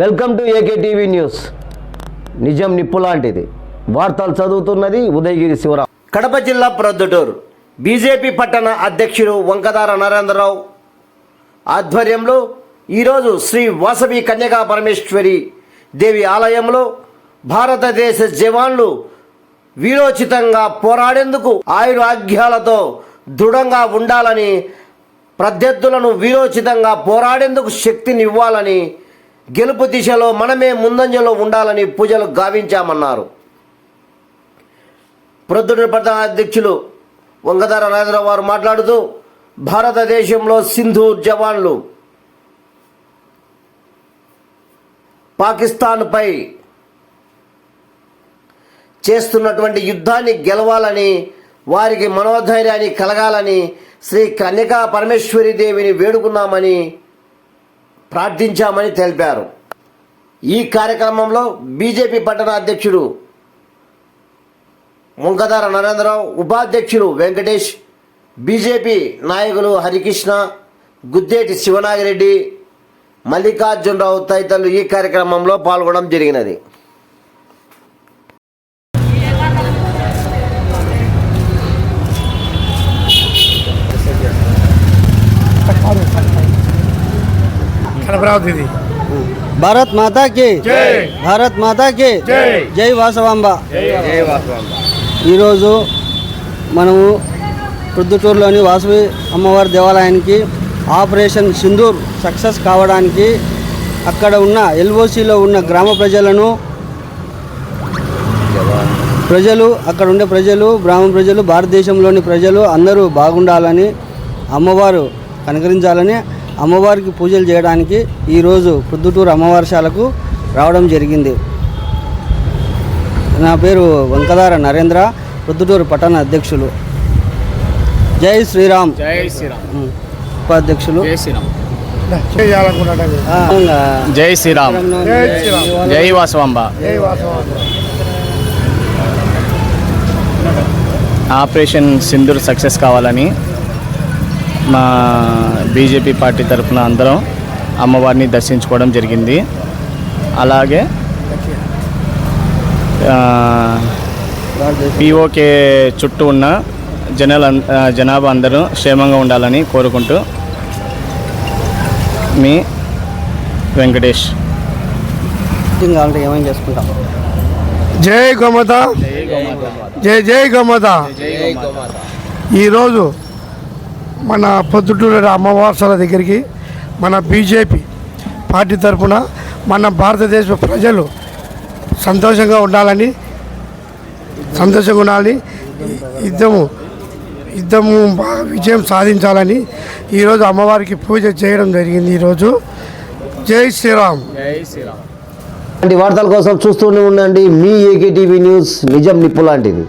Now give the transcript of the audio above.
Welcome to AK TV news. నిజం నిప్పు లాంటిది. వార్తలు చదువుతున్నది ఉదయగిరి శివరాం. కడప జిల్లా ప్రొద్దుటూరు. బీజేపీ పట్టణ అధ్యక్షుడు వంకదార నరేంద్రరావు ఆధ్వర్యంలో ఈరోజు శ్రీ వాసవి కన్యకా పరమేశ్వరి దేవి ఆలయంలో భారతదేశ జవాన్లు వీరోచితంగా పోరాడేందుకు ఆయురాగ్యాలతో దృఢంగా ఉండాలని ప్రత్యర్థులను వీరోచితంగా పోరాడేందుకు శక్తినివ్వాలని గెలుపు దిశలో మనమే ముందంజలో ఉండాలని పూజలు గావించామన్నారు. ప్రొద్దున ప్రధాన అధ్యక్షులు వంగధార రాజరావు వారు మాట్లాడుతూ భారతదేశంలో సింధు జవాన్లు పాకిస్తాన్పై చేస్తున్నటువంటి యుద్ధాన్ని గెలవాలని వారికి మనోధైర్యాన్ని కలగాలని శ్రీ కన్యకా పరమేశ్వరి దేవిని వేడుకున్నామని ప్రార్థించామని తెలిపారు. ఈ కార్యక్రమంలో బీజేపీ పట్టణ అధ్యక్షుడు ముంకదార నరేంద్రరావు ఉపాధ్యక్షుడు వెంకటేష్ బీజేపీ నాయకులు హరికృష్ణ గుద్దేటి శివనాగిరెడ్డి మల్లికార్జునరావు తదితరులు ఈ కార్యక్రమంలో పాల్గొనడం జరిగినది. దీది భారత్ మాతా కి జై. భారత్ మాతా కి జై. జై వాసవాంబ ఈరోజు మనము ప్రొద్దుటూరులోని వాసవి అమ్మవారి దేవాలయానికి ఆపరేషన్ సింధూర్ సక్సెస్ కావడానికి అక్కడ ఉన్న ఎల్ఓసిలో ఉన్న గ్రామ ప్రజలను ప్రజలు అక్కడ ఉండే ప్రజలు గ్రామ ప్రజలు భారతదేశంలోని ప్రజలు అందరూ బాగుండాలని అమ్మవారు కనుకరించాలని అమ్మవారికి పూజలు చేయడానికి ఈరోజు ప్రొద్దుటూరు అమ్మవారిశాలకు రావడం జరిగింది. నా పేరు వంకదార నరేంద్ర ప్రొద్దుటూరు పట్టణ అధ్యక్షులు. జై శ్రీరామ్. జై శ్రీరామ్. ఉపాధ్యక్షులు. జై శ్రీరామ్. జై శ్రీరామ్. జై శ్రీరామ్. జై వాసవాంబ. జై వాసవాంబ. ఆపరేషన్ సింధూర్ సక్సెస్ కావాలని మా బీజేపీ పార్టీ తరఫున అందరం అమ్మవారిని దర్శించుకోవడం జరిగింది. అలాగే పిఓకే చుట్టూ ఉన్న జనాల జనాభా అందరూ క్షేమంగా ఉండాలని కోరుకుంటూ మీ వెంకటేష్. కావాలంటే ఏమైనా చేసుకుంటాం? జై గోమాత. జై జై గోమాత. ఈరోజు మన పొద్దుటూరు అమ్మవార్సల దగ్గరికి మన బీజేపీ పార్టీ తరఫున మన భారతదేశ ప్రజలు సంతోషంగా ఉండాలని సంతోషంగా ఉండాలని యుద్ధము యుద్ధము విజయం సాధించాలని ఈరోజు అమ్మవారికి పూజ చేయడం జరిగింది ఈరోజు. జై శ్రీరామ్. జై శ్రీరామ్ వార్తల కోసం చూస్తూనే ఉండండి. మీ ఏకే టీవీ న్యూస్ నిజం నిప్పు లాంటిది.